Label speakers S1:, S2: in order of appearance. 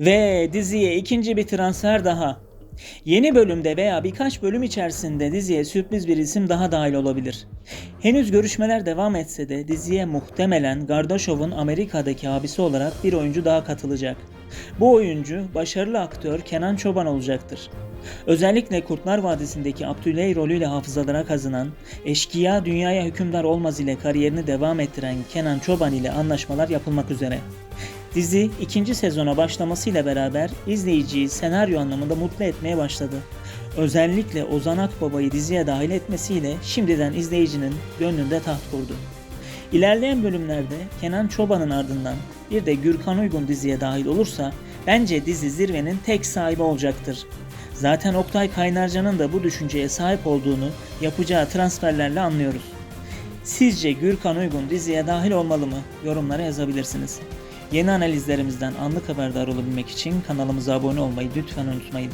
S1: Ve diziye ikinci bir transfer daha. Yeni bölümde veya birkaç bölüm içerisinde diziye sürpriz bir isim daha dahil olabilir. Henüz görüşmeler devam etse de diziye muhtemelen Gardaşov'un Amerika'daki abisi olarak bir oyuncu daha katılacak. Bu oyuncu başarılı aktör Kenan Çoban olacaktır. Özellikle Kurtlar Vadisi'ndeki Abdüley rolüyle hafızalara kazınan, eşkıya dünyaya hükümdar olmaz ile kariyerini devam ettiren Kenan Çoban ile anlaşmalar yapılmak üzere. Dizi ikinci sezona başlamasıyla beraber izleyiciyi senaryo anlamında mutlu etmeye başladı. Özellikle Ozan Akbaba'yı diziye dahil etmesiyle şimdiden izleyicinin gönlünde taht kurdu. İlerleyen bölümlerde Kenan Çoban'ın ardından bir de Gürkan Uygun diziye dahil olursa bence dizi zirvenin tek sahibi olacaktır. Zaten Oktay Kaynarca'nın da bu düşünceye sahip olduğunu yapacağı transferlerle anlıyoruz. Sizce Gürkan Uygun diziye dahil olmalı mı? Yorumlara yazabilirsiniz. Yeni analizlerimizden anlık haberdar olabilmek için kanalımıza abone olmayı lütfen unutmayın.